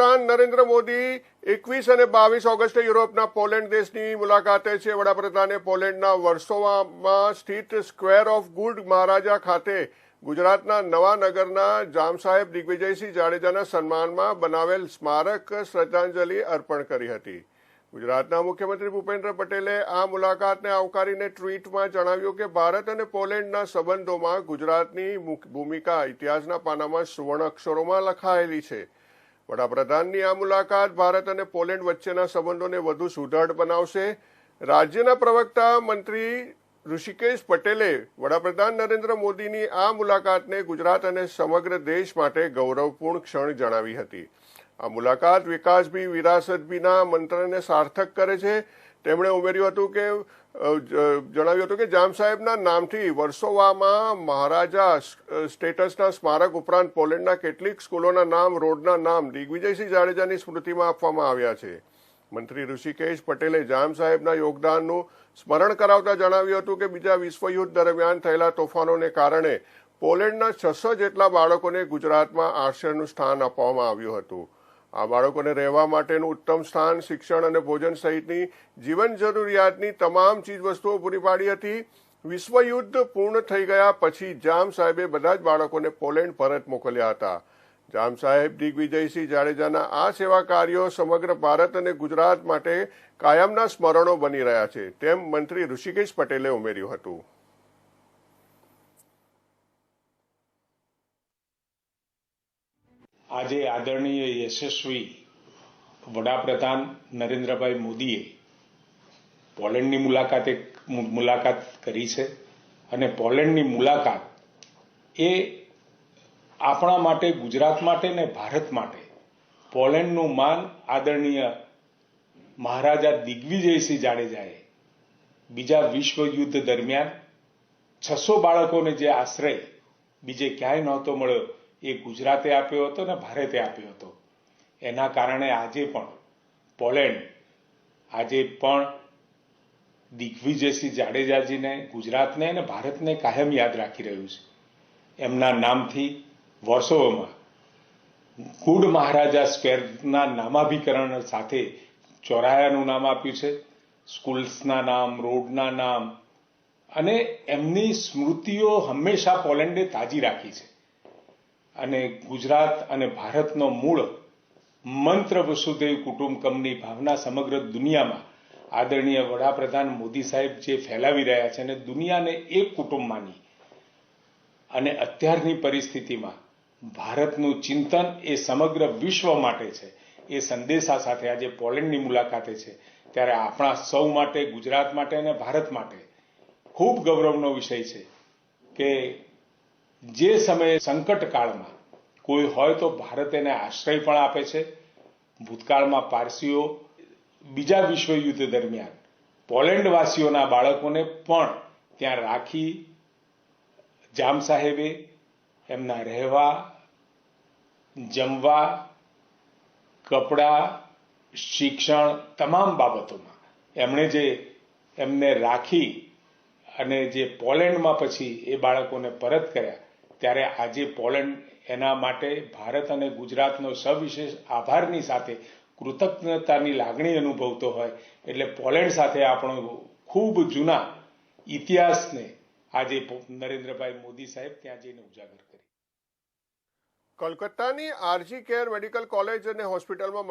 વડાપ્રધાન નરેન્દ્ર મોદી એકવીસ અને બાવીસ ઓગસ્ટે યુરોપના પોલેન્ડ દેશની મુલાકાતે છે. વડાપ્રધાને પોલેન્ડના વર્ષોમાં સ્થિત સ્ક્વેર ઓફ ગુડ મહારાજા ખાતે ગુજરાતના નવા નગરના જામસાહેબ દિગ્વિજયસિંહ જાડેજાના સન્માનમાં બનાવેલ સ્મારક શ્રદ્ધાંજલિ અર્પણ કરી હતી. ગુજરાતના મુખ્યમંત્રી ભૂપેન્દ્ર પટેલે આ મુલાકાતને આવકારીને ટ્વીટમાં જણાવ્યું કે ભારત અને પોલેન્ડના સંબંધોમાં ગુજરાતની ભૂમિકા ઇતિહાસના પાનામાં સુવર્ણ અક્ષરોમાં લખાયેલી છે. વડાપ્રધાનની આ મુલાકાત ભારત અને પોલેન્ડ વચ્ચેના સંબંધોને વધુ સુદૃઢ બનાવશે. રાજ્યના પ્રવક્તા મંત્રી ઋષિકેશ પટેલે વડાપ્રધાન નરેન્દ્ર મોદીની આ મુલાકાતને ગુજરાત અને સમગ્ર દેશ માટે ગૌરવપૂર્ણ ક્ષણ જણાવી હતી. આ મુલાકાત વિકાસ બી વિરાસત બીના મંત્રને સાર્થક કરે છે. તેમણે ઉમેર્યું હતું કે જણાવ્યું હતું કે જામ સાહેબના નામથી વર્ષોવામાં મહારાજા સ્ટેટસના સ્મારક ઉપરાંત પોલેન્ડના કેટલીક સ્કૂલોના નામ, રોડના નામ દિગ્વિજયસિંહ જાડેજાની સ્મૃતિમાં આપવામાં આવ્યા છે. મંત્રી ઋષિકેશ પટેલે જામ સાહેબના યોગદાનનું સ્મરણ કરાવતા જણાવ્યું હતું કે બીજા વિશ્વયુદ્ધ દરમિયાન થયેલા તોફાનોને કારણે પોલેન્ડના છસો જેટલા બાળકોને ગુજરાતમાં આશ્રયનું સ્થાન આપવામાં આવ્યું હતું. આ બાળકોને રહેવા માટેનું ઉત્તમ સ્થાન, શિક્ષણ અને ભોજન સહિતની જીવન જરૂરિયાતની તમામ ચીજવસ્તુઓ પૂરી પાડી હતી. વિશ્વયુદ્ધ પૂર્ણ થઈ ગયા પછી જામ સાહેબે બધા જ બાળકોને પોલેન્ડ પરત મોકલ્યા હતા. જામ સાહેબ દિગ્વિજયસિંહ જાડેજાના આ સેવા કાર્યો સમગ્ર ભારત અને ગુજરાત માટે કાયમના સ્મરણો બની રહ્યા છે. તેમ મંત્રી ઋષિકેશ પટેલે ઉમેર્યું હતું. આજે આદરણીય યશસ્વી વડાપ્રધાન નરેન્દ્રભાઈ મોદીએ પોલેન્ડની મુલાકાતે મુલાકાત કરી છે અને પોલેન્ડની મુલાકાત એ આપણા માટે, ગુજરાત માટે ને ભારત માટે પોલેન્ડનું માન આદરણીય મહારાજા દિગ્વિજયસિંહ જાડેજાએ બીજા વિશ્વયુદ્ધ દરમિયાન છસો બાળકોને જે આશ્રય બીજે ક્યાંય નહોતો મળ્યો એ ગુજરાતે આપ્યો હતો ને ભારતે આપ્યો હતો. એના કારણે આજે પણ પોલેન્ડ, આજે પણ દિગ્વિજયસિંહ જાડેજાજીને, ગુજરાતને અને ભારતને કાયમ યાદ રાખી રહ્યું છે. એમના નામથી વર્ષોમાં ગુડ મહારાજા સ્ક્વેરના નામાભિકરણ સાથે ચોરાયાનું નામ આપ્યું છે. સ્કૂલ્સના નામ, રોડના નામ અને એમની સ્મૃતિઓ હંમેશા પોલેન્ડે તાજી રાખી છે. અને ગુજરાત અને ભારતનો મૂળ મંત્ર વસુદેવ કુટુંબકમની ભાવના સમગ્ર દુનિયામાં આદરણીય વડાપ્રધાન મોદી સાહેબ જે ફેલાવી રહ્યા છે અને દુનિયાને એક કુટુંબ માની અને અત્યારની પરિસ્થિતિમાં ભારતનું ચિંતન એ સમગ્ર વિશ્વ માટે છે. એ સંદેશા સાથે આજે પોલેન્ડની મુલાકાતે છે. ત્યારે આપણા સૌ માટે, ગુજરાત માટે અને ભારત માટે ખૂબ ગૌરવનો વિષય છે કે જે સમયે સંકટ કાળમાં કોઈ હોય તો ભારત એને આશ્રય પણ આપે છે. ભૂતકાળમાં પારસીઓ બીજા વિશ્વયુદ્ધ દરમિયાન પોલેન્ડવાસીઓના બાળકોને પણ ત્યાં રાખી જામ સાહેબે એમના રહેવા, જમવા, કપડાં, શિક્ષણ તમામ બાબતોમાં એમણે જે એમને રાખી અને જે પોલેન્ડમાં પછી એ બાળકોને પરત કર્યા ત્યારે આજે પોલેન્ડ એના માટે ભારત અને ગુજરાતનો સવિશેષ આભારની સાથે કૃતજ્ઞતાની લાગણી અનુભવતો હોય એટલે પોલેન્ડ સાથે આપણો ખૂબ જૂના ઇતિહાસને આજે નરેન્દ્રભાઈ મોદી સાહેબ ત્યાં જઈને ઉજાગર કરી. કોલકાતાની R G Kar medical college અને હોસ્પિટલમાં